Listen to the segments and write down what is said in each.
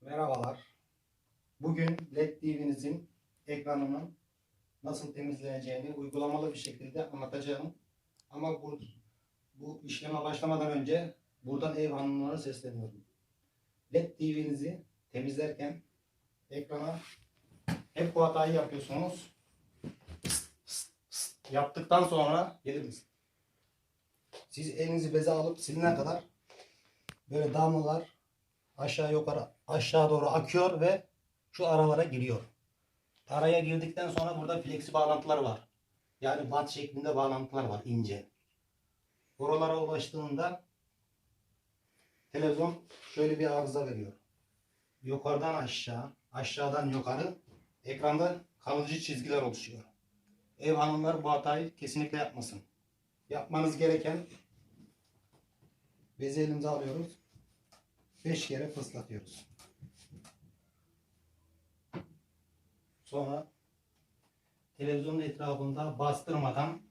Merhabalar. Bugün LED TV'nizin ekranının nasıl temizleneceğini uygulamalı bir şekilde anlatacağım. Ama bu, bu işleme başlamadan önce buradan ev hanımlara sesleniyorum. LED TV'nizi temizlerken ekrana hep bu hatayı yapıyorsunuz. Yaptıktan sonra gelir misin? Siz elinizi beze alıp silene kadar böyle damlalar aşağı yukarı aşağı doğru akıyor ve şu aralara giriyor. Araya girdikten sonra burada fleksi bağlantılar var. Yani bat şeklinde bağlantılar var ince. Oralara ulaştığında televizyon şöyle bir arıza veriyor. Yukarıdan aşağı, aşağıdan yukarı ekranda kalıcı çizgiler oluşuyor. Ev hanımlar bu hatayı kesinlikle yapmasın. Yapmanız gereken bezi elimize alıyoruz. 5 kere fıslatıyoruz. Sonra televizyonun etrafında bastırmadan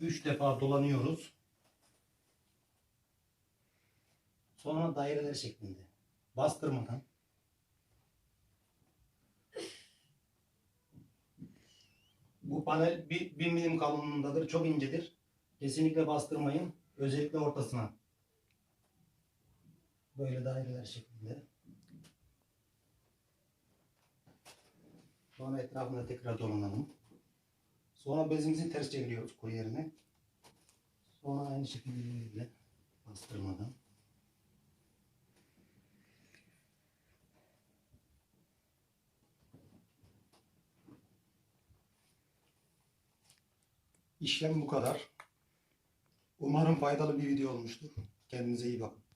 3 defa dolanıyoruz. Sonra daireler şeklinde bastırmadan Bu panel bir, bir milim kalınlığındadır. Çok incedir. Kesinlikle bastırmayın. Özellikle ortasına. Böyle daireler şeklinde. Sonra etrafında tekrar dolanalım. Sonra bezimizi ters çeviriyoruz kuru yerine. Sonra aynı şekilde bastırmadan. İşlem bu kadar. Umarım faydalı bir video olmuştur. Kendinize iyi bakın.